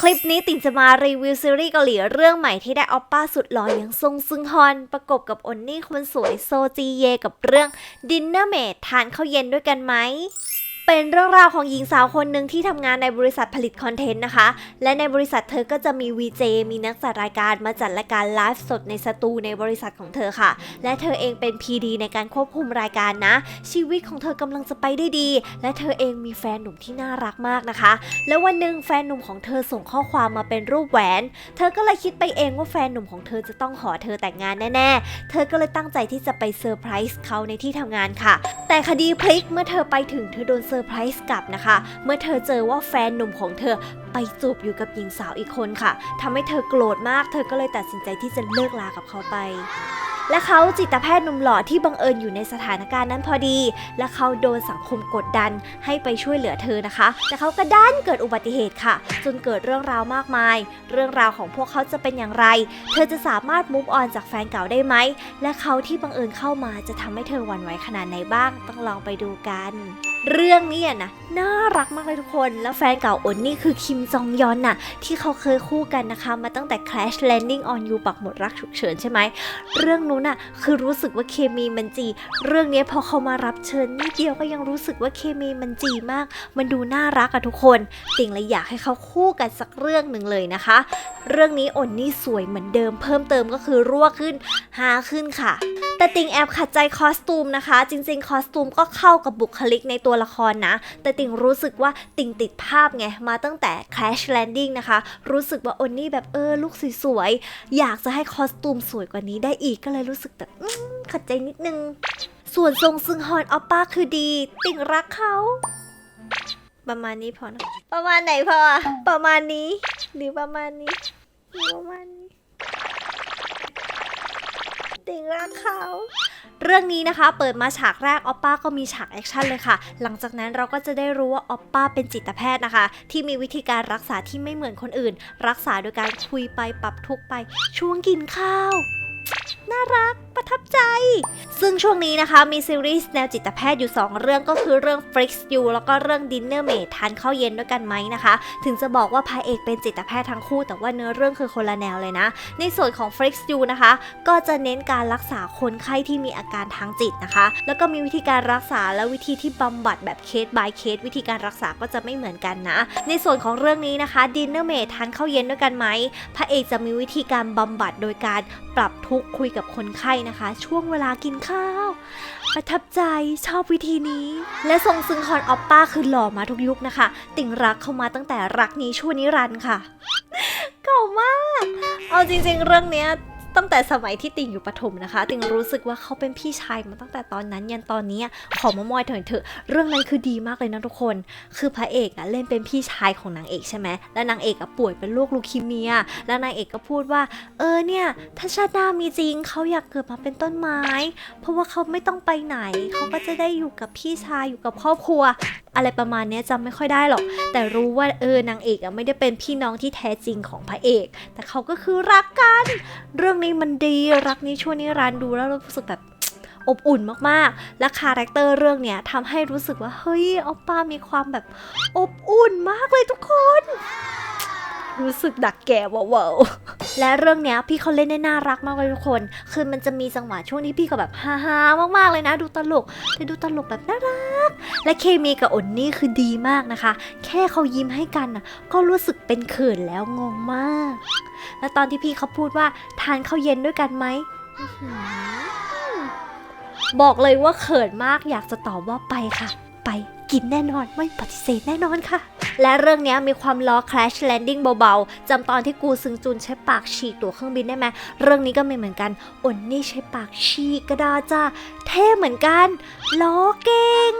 คลิปนี้ติ่งจะมารีวิวซีรีส์เกาหลีเรื่องใหม่ที่ได้ออปป้าสุดหล่ออย่างซงซึงฮอน ประกบกับอนนี่คนสวยโซจีเยกับเรื่องดินเนอร์เมททานข้าวเย็นด้วยกันไหม เป็นเรื่องราวของหญิงสาวคนหนึ่งที่ทำงานในบริษัทผลิตคอนเทนต์นะคะ และในบริษัทเธอก็จะมี VJ มีนักจัดรายการมาจัดรายการไลฟ์สดในสตูในบริษัทของเธอค่ะ และเธอเองเป็น PD ในการควบคุมรายการนะ ชีวิตของเธอกำลังจะไปได้ดี และเธอเองมีแฟนหนุ่มที่น่ารักมากนะคะ แล้ววันหนึ่งแฟนหนุ่มของเธอส่งข้อความมาเป็นรูปแหวน เธอก็เลยคิดไปเองว่าแฟนหนุ่มของเธอจะต้องขอเธอแต่งงานแน่ๆ เธอก็เลยตั้งใจที่จะไปเซอร์ไพรส์เขาในที่ทำงานค่ะ แต่คดีพลิกเมื่อเธอไปถึงเธอโดนเซอร์ไพรส์กลับนะคะ เมื่อเธอเจอว่าแฟนหนุ่มของเธอไปจูบอยู่กับหญิงสาวอีกคนค่ะทำให้เธอโกรธมาก เธอก็เลยตัดสินใจที่จะเลิกลากับเขาไป และเขาจิตแพทย์หนุ่มหล่อที่บังเอิญอยู่ในสถานการณ์นั้นพอดี และเขาโดนสังคมกดดันให้ไปช่วยเหลือเธอนะคะ แต่เขาก็ดันเกิดอุบัติเหตุค่ะ จนเกิดเรื่องราวมากมาย เรื่องราวของพวกเขาจะเป็นอย่างไร เธอจะสามารถมุฟออนจากแฟนเก่าได้ไหม และเขาที่บังเอิญเข้ามาจะทำให้เธอหวั่นไหวขนาดไหนบ้าง ต้องลองไปดูกัน เรื่องนี้นะน่ารักมากเลยทุกคน แล้วแฟนเก่าอนนี่คือคิมจองยอนน่ะ ที่เขาเคยคู่กันนะคะ มาตั้งแต่ Crash Landing on You ปักหมดรักฉุกเฉินใช่ไหม เรื่องนู้นน่ะ คือรู้สึกว่าเคมีมันจี เรื่องนี้พอเขามารับเชิญนิดเดียวก็ยังรู้สึกว่าเคมีมันจีมาก มันดูน่ารักอะทุกคน ติ่งเลยอยากให้เขาคู่กันสักเรื่องหนึ่งเลยนะคะ เรื่องนี้อนนี่สวยเหมือนเดิม เพิ่มเติมก็คือรั่วขึ้นหาขึ้นค่ะ แต่ติงแอบขัดใจคอสตูมนะคะ จริง ๆ คอสตูมก็เข้ากับบุคลิกในตัวัวละครนะ แต่ติ่งรู้สึกว่าติ่งติดภาพไง มาตั้งแต่ Crash Landing นะคะ รู้สึกว่าอนนี่แบบเออลูกสวยๆ อยากจะให้คอสตูมสวยกว่านี้ได้อีกก็เลยรู้สึกแบบขัดใจนิดนึง ส่วนทรงซึงฮอนออปป้าคือดี ติ่งรักเขา ประมาณนี้พอนะประมาณไหนพอ ประมาณนี้ หรือประมาณนี้หรือประมาณนี้ติ่งรักเขา เรื่องนี้นะคะเปิดมาฉากแรกออปป้าก็มีฉากแอคชั่นเลยค่ะ หลังจากนั้นเราก็จะได้รู้ว่าออปป้าเป็นจิตแพทย์นะคะ ที่มีวิธีการรักษาที่ไม่เหมือนคนอื่น รักษาโดยการคุยไปปรับทุกไปช่วงกินข้าว ซึ่งช่วงนี้นะคะมีซีรีส์แนวจิตแพทย์อยู่ 2 เรื่องก็คือเรื่อง Flix You แล้วก็เรื่อง Dinner Mate ทานข้าวเย็นด้วยกันไหมนะคะ ถึงจะบอกว่าพระเอกเป็นจิตแพทย์ทั้งคู่ แต่ว่าเนื้อเรื่องคือคนละแนวเลยนะ ในส่วนของ Flix You นะคะ ก็จะเน้นการรักษาคนไข้ที่มีอาการทางจิตนะคะ แล้วก็มีวิธีการรักษาและวิธีที่บำบัดแบบเคส by เคสวิธีการรักษาก็จะไม่เหมือนกันนะ ในส่วนของเรื่องนี้นะคะ Dinner Mate ทานข้าวเย็นด้วยกันไหมพระเอกจะมีวิธีการบำบัดโดยการปรับทุกข์คุยกับคนไข้นะคะ ช่วงเวลากินข้าว ประทับใจชอบวิธีนี้ และทรงซึงฮอนออปป้าคือหล่อมาทุกยุคนะคะ ติ่งรักเข้ามาตั้งแต่รักนี้ชั่วนิรันดร์ค่ะ เก่ามาก เอาจริงๆ เรื่องเนี้ย ตั้งแต่สมัยที่ติงอยู่ปฐมนะคะ ติงรู้สึกว่าเขาเป็นพี่ชายมาตั้งแต่ตอนนั้นยันตอนนี้ขอมามอยเถอะเถอะ เรื่องนั้นคือดีมากเลยนะทุกคน คือพระเอกอะเล่นเป็นพี่ชายของนางเอกใช่ไหมแล้วนางเอกอะป่วยเป็นโรคลูคีเมีย แล้วนางเอกก็พูดว่า เออเนี่ยถ้าชาติหน้ามีจริงเขาอยากเกิดมาเป็นต้นไม้ เพราะว่าเขาไม่ต้องไปไหนเขาก็จะได้อยู่กับพี่ชายอยู่กับครอบครัว อะไรประมาณนี้จำไม่ค่อยได้หรอก แต่รู้ว่าเออนางเอกอะไม่ได้เป็นพี่น้องที่แท้จริงของพระเอก แต่เขาก็คือรักกัน เรื่องนี้มันดีรักนี้ช่วนิรันดูแล้วรู้สึกแบบอบอุ่นมากๆ และคาแรคเตอร์เรื่องเนี้ยทำให้รู้สึกว่าเฮ้ยออปป้ามีความแบบอบอุ่นมากเลยทุกคน รู้สึกดักแก่วาว และเรื่องเนี้ยพี่เขาเล่นได้น่ารักมากเลยทุกคน คือมันจะมีจังหวะช่วงที่พี่เขาแบบฮาๆมากๆเลยนะ ดูตลกแต่ดูตลกแบบน่ารัก และเคมีกับอนนี่คือดีมากนะคะ แค่เขายิ้มให้กันน่ะก็รู้สึกเป็นเขินแล้วงงมาก แล้วตอนที่พี่เขาพูดว่าทานข้าวเย็นด้วยกันไหมบอกเลยว่าเขินมากอยากจะตอบว่าไปค่ะ ไปกินแน่นอนไม่ปฏิเสธแน่นอนค่ะ และเรื่องนี้มีความล้อ crash landing เบาๆจำตอนที่กูซึงจุนใช้ปากฉีกตัวเครื่องบินได้ไหมเรื่องนี้ก็มีเหมือนกันอนนี่ใช้ปากฉีกกระดาษจ้าเท่เหมือนกันล้อเก่ง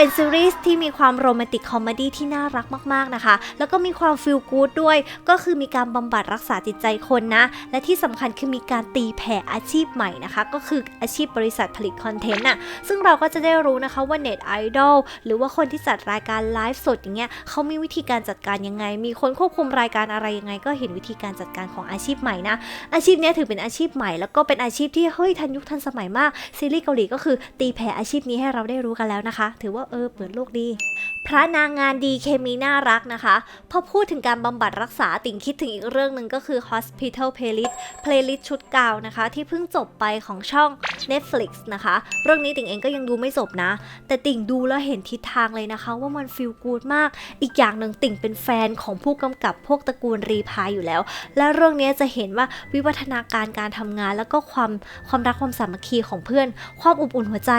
เป็นซีรีส์ที่มีความโรแมนติกคอมเมดี้ที่น่ารักมากๆนะคะ แล้วก็มีความฟีลกู๊ดด้วย ก็คือมีการบำบัดรักษาจิตใจคนนะ และที่สำคัญคือมีการตีแผ่อาชีพใหม่นะคะ ก็คืออาชีพบริษัทผลิตคอนเทนต์น่ะ ซึ่งเราก็จะได้รู้นะคะว่าเน็ตไอดอลหรือว่าคนที่จัดรายการไลฟ์สดอย่างเงี้ยเขามีวิธีการจัดการยังไง มีคนควบคุมรายการอะไรยังไง ก็เห็นวิธีการจัดการของอาชีพใหม่นะ อาชีพนี้ถือเป็นอาชีพใหม่ แล้วก็เป็นอาชีพที่เฮ้ยทันยุคทันสมัยมาก ซีรีส์เกาหลีก็คือตีแผ่อาชีพนี้ให้เราได้รู้กันแล้วนะคะ ถือว่าเออเปิดโลกดี พระนางงานดีเคมีน่ารักนะคะ พอพูดถึงการบำบัดรักษาติ่งคิดถึงอีกเรื่องหนึ่งก็คือ Hospital Playlist Playlist ชุดเก่านะคะ ที่เพิ่งจบไปของช่อง Netflix นะคะ เรื่องนี้ติ่งเองก็ยังดูไม่จบนะ แต่ติ่งดูแล้วเห็นทิศทางเลยนะคะ ว่ามันฟีลกูดมาก อีกอย่างหนึ่งติ่งเป็นแฟนของผู้กำกับพวกตระกูลรีพายอยู่แล้ว และเรื่องนี้จะเห็นว่าวิวัฒนาการการทำงาน แล้วก็ความความรักความสามัคคีของเพื่อน ความอบอุ่นหัวใจ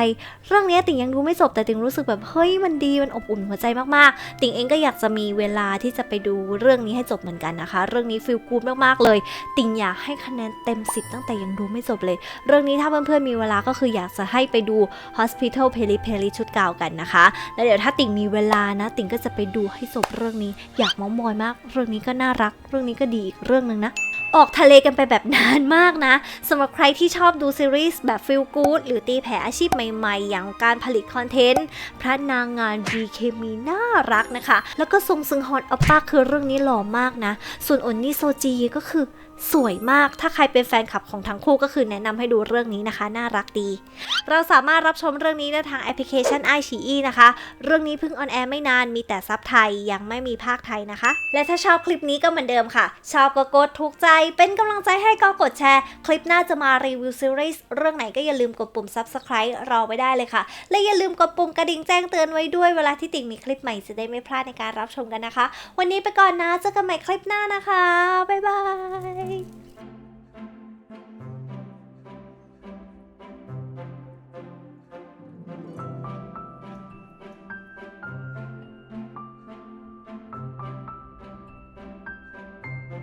เรื่องนี้ติ่งยังดูไม่จบแต่ติ่งรู้สึกแบบเฮ้ยมันดีมันอบอุ่นหัวใจมากๆ ติ่งเองก็อยากจะมีเวลาที่จะไปดูเรื่องนี้ให้จบเหมือนกันนะคะ เรื่องนี้ฟีลกูดมากๆเลย ติ่งอยากให้คะแนนเต็ม 10 ตั้งแต่ยังดูไม่จบเลย เรื่องนี้ถ้าเพื่อนๆมีเวลาก็คืออยากจะให้ไปดู Hospital p e l i p e l i ชุดเก่ากันนะคะ แล้วเดี๋ยวถ้าติ่งมีเวลานะ ติ่งก็จะไปดูให้จบเรื่องนี้ อยากเมามอยมาก เรื่องนี้ก็น่ารัก เรื่องนี้ก็ดีอีกเรื่องหนึ่งนะออกทะเลกันไปแบบนานมากนะสำหรับใครที่ชอบดูซีรีส์แบบฟิลกูดหรือตีแผ่อาชีพใหม่ๆ อย่างการผลิตคอนเทนต์ พระนางงานวีเคมีน่ารักนะคะ แล้วก็ทรงซึงฮอนอปป้าคือเรื่องนี้หล่อมากนะ ส่วนอนนี่โซจีก็คือ สวยมาก ถ้าใครเป็นแฟนคลับของทั้งคู่ก็คือแนะนำให้ดูเรื่องนี้นะคะ น่ารักดี เราสามารถรับชมเรื่องนี้ได้ทางแอปพลิเคชัน i อ e นะคะ เรื่องนี้เพิ่งออนแอร์ไม่นาน มีแต่ซับไทย ยังไม่มีภาคไทยนะคะ และถ้าชอบคลิปนี้ก็เหมือนเดิมค่ะ ชอบก็กดถูกใจ เป็นกำลังใจให้ก็กดแชร์ คลิปหน้าจะมารีวิวซีรีส์เรื่องไหนก็อย่าลืมกดปุ่ม subscribe รอไว้ได้เลยค่ะ และอย่าลืมกดปุ่มกระดิ่งแจ้งเตือนไว้ด้วยเวลาที่ติ่งมีคลิปใหม่จะได้ไม่พลาดในการรับชมกันนะคะ วันนี้ไปก่อนนะ เจอกันใหม่คลิปหน้านะคะ บ๊ายบาย Bye.